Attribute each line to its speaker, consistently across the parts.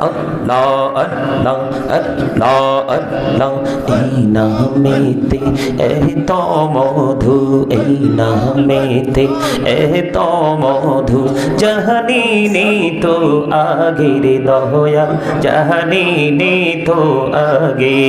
Speaker 1: আল্লাহ আল্লাহ আল্লাহ আল্লাহ এই নামেতে এত মধু এই নামেতে এত মধু জাহানি তো আগের দহয়া জাহানি তো আগে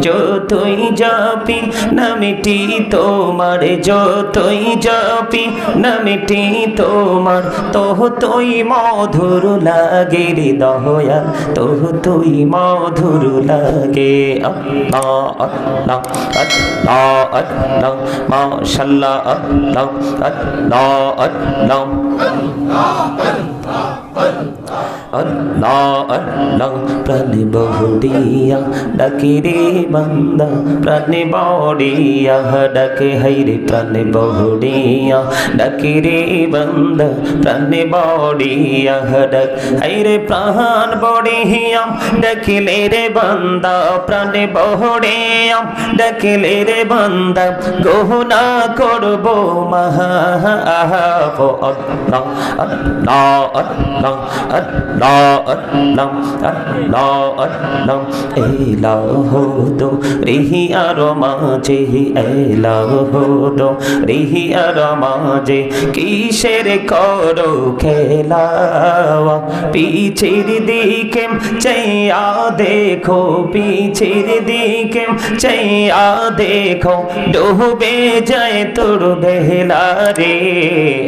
Speaker 1: যতই যাপি নামিটি তোমার যতই যাপি নামিটি তোমার তোহ তুই মধুর লাগে রে দহয়া তোহ তুই মধুর লাগে। আল্লাহ আল্লাহ আল্লাহ আল্লাহ মাশাল্লাহ আল্লাহ আল্লাহ আল্লাহ আল্লাহ আল্লাহ। প্রাণে বহুড়িয়া ডাকে রে বান্দা, প্রাণে বড়িয়া ডাকে হাইরে প্রাণে বহুড়িয়া ডাকে রে বান্দা, প্রাণে বড়িয়া ডাক হাইরে প্রাণ বড়িয়া ডাকিলে রে বান্দা, প্রাণে বড়িয়া ডাকিলে রে বান্দা, গহনা করব মহা আল্লাহ আল্লাহ আল্লাহ আল্লাহ আল্লাহ রিহি আর মাঝে এলাহ রিহি আর মাঝে কিসের করো খেলা পিছের দিকে চাইয়া দেখো, পিছের দিকে চাইয়া দেখো, ডুবে যায় তোর বেলা রে।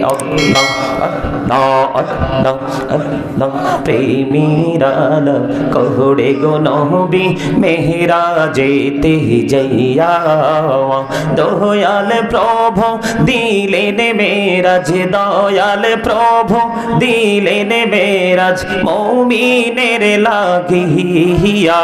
Speaker 1: আল্লাহ আল্লাহ আল্লাহ আল্লাহ প্রেমীরাল কহড়ে গো নহবি মেহরা যেতে যাইয়া। দয়াল প্রভু, দিলেন মেরাজ, দয়াল প্রভু, দিলেন মেরাজ, মৌমিনের লাগিয়া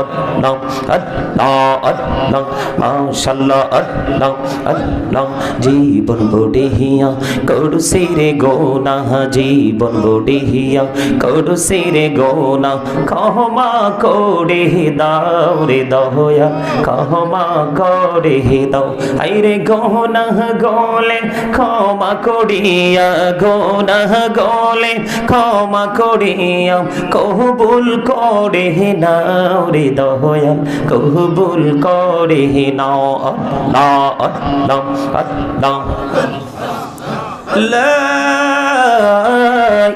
Speaker 1: আল্লাহ আল্লাহ আল্লাহ মাশাল্লাহ আল্লাহ আল্লাহ জীবন বড়িয়া করু সিরে গোনা জীবন বড়িয়া করু সিরে গোনা কহমা করে দাও রে দহয়া কহমা করে দাও। আইরে গোনা গোলে, ক্ষমা করিয়া গোনা গোলে, ক্ষমা করিয়া কহবুল করে নাও রে দহয়া কহবুল করে নাও আল্লাহ আল্লাহ আল্লাহ। لا